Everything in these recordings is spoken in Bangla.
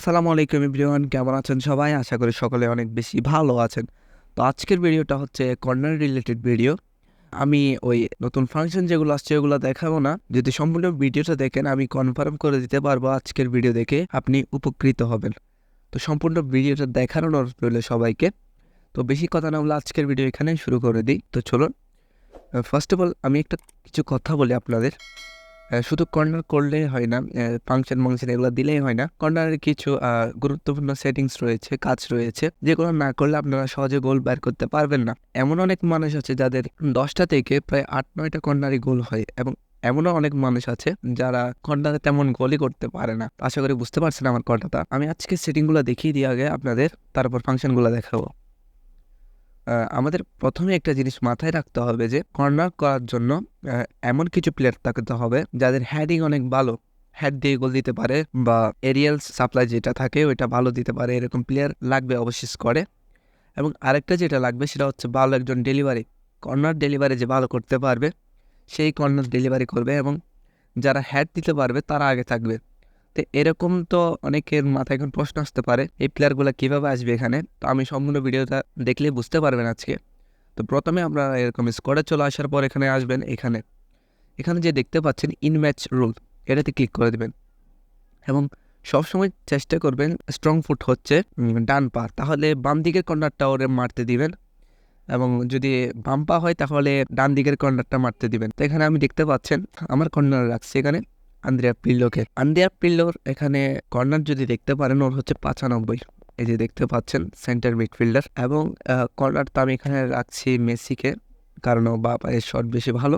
আসসালামু আলাইকুম এভরিওয়ান, কেমন আছেন সবাই? আশা করি সকলে অনেক বেশি ভালো আছেন। তো আজকের ভিডিওটা হচ্ছে কর্নার রিলেটেড ভিডিও। আমি ওই নতুন ফাংশন যেগুলো আসছে ওগুলো দেখাবো না। যদি সম্পূর্ণ ভিডিওটা দেখেন, আমি কনফার্ম করে দিতে পারব আজকের ভিডিও দেখে আপনি উপকৃত হবেন। তো সম্পূর্ণ ভিডিওটা অনুরোধ রইল সবাইকে। তো বেশি কথা না বলে আজকের ভিডিও এখানে শুরু করে দিই। তো চলুন ফার্স্ট অফ অল আমি একটা কিছু কথা বলি আপনাদের। শুধু কর্নার করলেই হয় না ফাংশন ফাংশন এগুলো দিলেই হয় না। কর্নারের কিছু গুরুত্বপূর্ণ সেটিংস রয়েছে, কাজ রয়েছে, যেগুলো না করলে আপনারা সহজে গোল বের করতে পারবেন না। এমন অনেক মানুষ আছে যাদের দশটা থেকে প্রায় আট, নয়টা কর্নারই গোল হয় এবং এমনও অনেক মানুষ আছে যারা কর্নারে তেমন গোলই করতে পারে না। আশা করি বুঝতে পারছেন আমার কথাটা। আমি আজকে সেটিংগুলো দেখিয়ে দিয়ে আগে আপনাদের, তারপর ফাংশনগুলো দেখাবো। আমাদের প্রথমে একটা জিনিস মাথায় রাখতে হবে যে কর্নার করার জন্য এমন কিছু প্লেয়ার থাকতে হবে যাদের হ্যাডিং অনেক ভালো। হ্যাড দিয়ে গোল দিতে পারে বা এরিয়াল সাপ্লাই যেটা থাকে ওইটা ভালো দিতে পারে, এরকম প্লেয়ার লাগবে অবশেষ করে। এবং আরেকটা যেটা লাগবে সেটা হচ্ছে ভালো একজন ডেলিভারি কর্নার ডেলিভারি যে ভালো করতে পারবে, সেই কর্নার ডেলিভারি করবে এবং যারা হ্যাড দিতে পারবে তারা আগে থাকবে। তো এরকম তো অনেকের মাথায় এখন প্রশ্ন আসতে পারে, এই প্লেয়ারগুলো কীভাবে আসবে এখানে? তো আমি সম্পূর্ণ ভিডিওটা দেখলে বুঝতে পারবেন আজকে। তো প্রথমে আমরা এরকম স্কোয়াডে চলে আসার পর এখানে আসবেন এখানে। এখানে যে দেখতে পাচ্ছেন ইন ম্যাচ রুল এটাতে ক্লিক করে দেবেন। এবং সবসময় চেষ্টা করবেন স্ট্রং ফুট হচ্ছে ডান পা। তাহলে বাম দিকের কর্নারটা ওরে মারতে দিবেন। এবং যদি বাম পা হয় তাহলে ডান দিকের কর্নারটা মারতে দিবেন। তো এখানে আমি দেখতে পাচ্ছেন, আমার কর্নার রাখছি এখানে। আন্দ্রিয়া পিল্লোকে। আন্দ্রিয়া পিল্লোর এখানে কর্নার যদি দেখতে পারেন, ওর হচ্ছে পাঁচানব্বই। এই যে দেখতে পাচ্ছেন সেন্টার মিডফিল্ডার এবং কর্নার তো আমি এখানে রাখছি মেসিকে, কারণ ও বা পায়ের শট বেশি ভালো,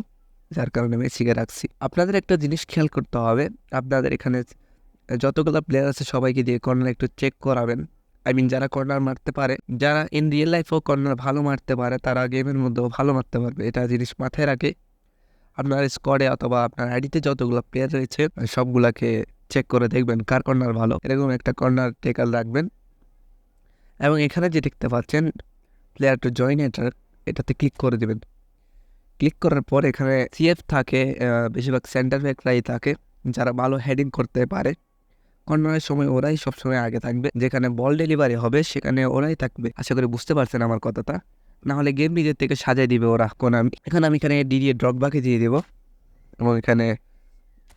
যার কারণে মেসিকে রাখছি। আপনাদের একটা জিনিস খেয়াল করতে হবে, আপনাদের এখানে যতগুলো প্লেয়ার আছে সবাইকে দিয়ে কর্নার একটু চেক করাবেন। আই মিন যারা কর্নার মারতে পারে, যারা ইন রিয়েল লাইফেও কর্নার ভালো মারতে পারে, তারা গেমের মধ্যেও ভালো মারতে পারবে। এটা জিনিস মাথায় রাখে। আপনার স্কোয়াডে অথবা আপনার আইডিতে যতগুলো প্লেয়ার রয়েছে, সবগুলাকে চেক করে দেখবেন কার কর্নার ভালো। এরকম একটা কর্নার টেকাল রাখবেন। এবং এখানে যে দেখতে পাচ্ছেন প্লেয়ার টু জয়েন এটার, এটাতে ক্লিক করে দেবেন। ক্লিক করার পর এখানে সিএফ থাকে বেশিরভাগ সেন্টার ব্যাকরাই থাকে, যারা ভালো হেডিং করতে পারে। কর্নারের সময় ওরাই সবসময় আগে থাকবে। যেখানে বল ডেলিভারি হবে, সেখানে ওরাই থাকবে। আশা করি বুঝতে পারছেন আমার কথাটা। না হলে গেম নিজের থেকে সাজাই দিবে ওরা। কোন আমি এখানে আমি এখানে ডিডিএ ড্রগবাকে দিয়ে দেবো। এবং এখানে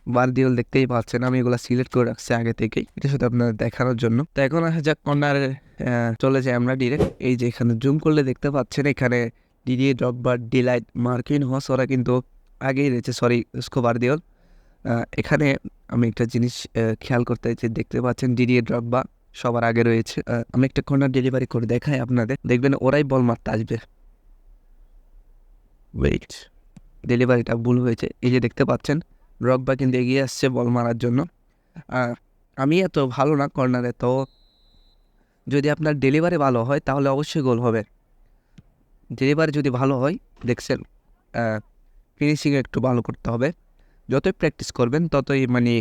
বারদিওল দেখতেই পাচ্ছেন, আমি এগুলো সিলেক্ট করে রাখছি আগে থেকেই। এটা শুধু আপনার দেখানোর জন্য। তো এখন আসা যাক, কর্নারে চলে যাই আমরা ডিরেক্ট এই যে এখানে জুম করলে দেখতে পাচ্ছেন, এখানে ডিডিএ ড্রগবার ডিলাইট মার্কিন হস ওরা কিন্তু আগেই রয়েছে সরি স্কোবার দিওল এখানে আমি একটা জিনিস খেয়াল করতে চাইছি দেখতে পাচ্ছেন ডিডিএ ড্রগবা সবার আগে রয়েছে। আমি একটা কর্নার ডেলিভারি করে দেখাই আপনাদের। দেখবেন ওরাই বল মারতে আসবে। ওয়েট ডেলিভারিটা ভুল হয়েছে। এই যে দেখতে পাচ্ছেন ড্রগবা কিন্তু এগিয়ে আসছে বল মারার জন্য। আমি এত ভালো না কর্নারে তো যদি আপনার ডেলিভারি ভালো হয়, তাহলে অবশ্যই গোল হবে। ডেলিভারি যদি ভালো হয়, দেখছেন ফিনিশিং একটু ভালো করতে হবে। যতই প্র্যাকটিস করবেন, ততই মানে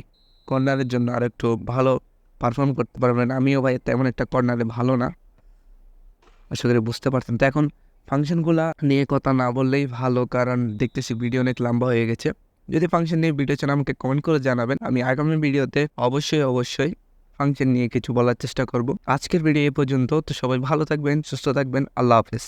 কর্নারের জন্য আর একটু ভালো পারফর্ম করতে পারবেন আমিও ভাই তেমন একটা কর্নারে ভালো না। আশা করি বুঝতে পারছেন। তো এখন ফাংশনগুলো নিয়ে কথা না বললেই ভালো, কারণ দেখতেছি ভিডিও অনেক লম্বা হয়ে গেছে। যদি ফাংশন নিয়ে ভিডিও চান, আমাকে কমেন্ট করে জানাবেন। আমি আগামী ভিডিওতে অবশ্যই অবশ্যই ফাংশন নিয়ে কিছু বলার চেষ্টা করব। আজকের ভিডিও এ পর্যন্ত। তো সবাই ভালো থাকবেন, সুস্থ থাকবেন। আল্লাহ হাফেজ।